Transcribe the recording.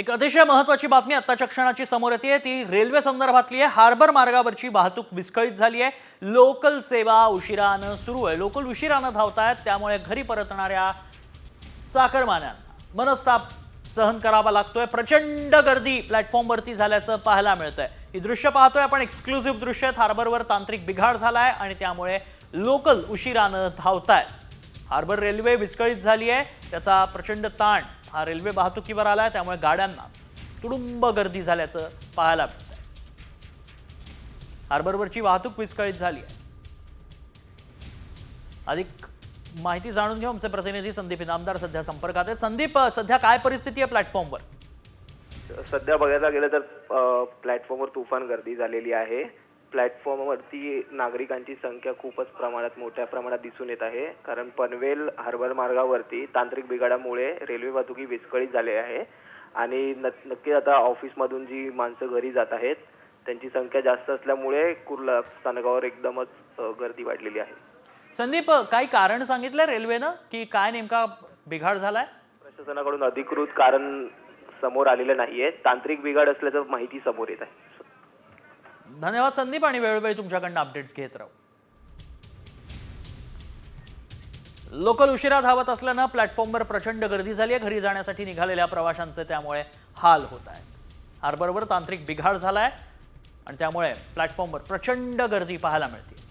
एक अतिशय महत्वाची बातमी आत्ताच्या क्षणाची समोर येते. ती रेल्वे संदर्भातली आहे. हार्बर मार्गावरची वाहतूक विस्कळीत झाली आहे. लोकल सेवा उशिरानं सुरू आहे. लोकल उशिरानं आहेत त्यामुळे घरी परतणाऱ्या चाकरमान्यांना मनस्ताप सहन करावा लागतोय. प्रचंड गर्दी प्लॅटफॉर्मवरती झाल्याचं पाहायला मिळतंय. ही दृश्य पाहतोय आपण. एक्सक्लुझिव्ह दृश्य आहेत. हार्बरवर तांत्रिक बिघाड झाला आहे आणि त्यामुळे लोकल उशिरानं धावतायत. हार्बर रेल्वे विस्कळीत झाली आहे. त्याचा प्रचंड ताण हा रेल्वे वाहतुकीवर आला आहे त्यामुळे गाड्यांना तुडुंब गर्दी झाल्याचं पाहायला मिळतंय. हार्बरवरची वाहतूक विस्कळीत झाली आहे. अधिक माहिती जाणून घेऊ आमचे प्रतिनिधी संदीप इनामदार. सध्या संपर्कात आहेत. संदीप सध्या काय परिस्थिती आहे प्लॅटफॉर्मवर? सध्या बघायला गेलं तर प्लॅटफॉर्मवर तुफान गर्दी झालेली आहे. प्लॅटफॉर्मवरती नागरिकांची संख्या खूपच प्रमाणात मोठ्या प्रमाणात दिसून येत आहे. कारण पनवेल हार्बर मार्गावरती तांत्रिक बिघाडामुळे रेल्वे वाहतुकी विस्कळीत झाली आहे. आणि न- नक्की आता ऑफिसमधून जी माणसं घरी जात आहेत त्यांची संख्या जास्त असल्यामुळे कुर्ला स्थानकावर एकदमच गर्दी वाढलेली आहे. संदीप काही कारण सांगितलं रेल्वेनं की काय नेमका बिघाड झालाय? प्रशासनाकडून अधिकृत कारण समोर आलेलं नाहीये. तांत्रिक बिघाड असल्याचं माहिती समोर येत आहे. धन्यवाद संदीप आणि वेळोवेळी तुमच्याकडनं अपडेट्स घेत राहू. लोकल उशिरा धावत असल्यानं प्लॅटफॉर्मवर प्रचंड गर्दी झाली आहे. घरी जाण्यासाठी निघालेल्या प्रवाशांचे त्यामुळे हाल होत आहेत. हार्बरवर तांत्रिक बिघाड झाला आहे आणि त्यामुळे प्लॅटफॉर्मवर प्रचंड गर्दी पाहायला मिळते.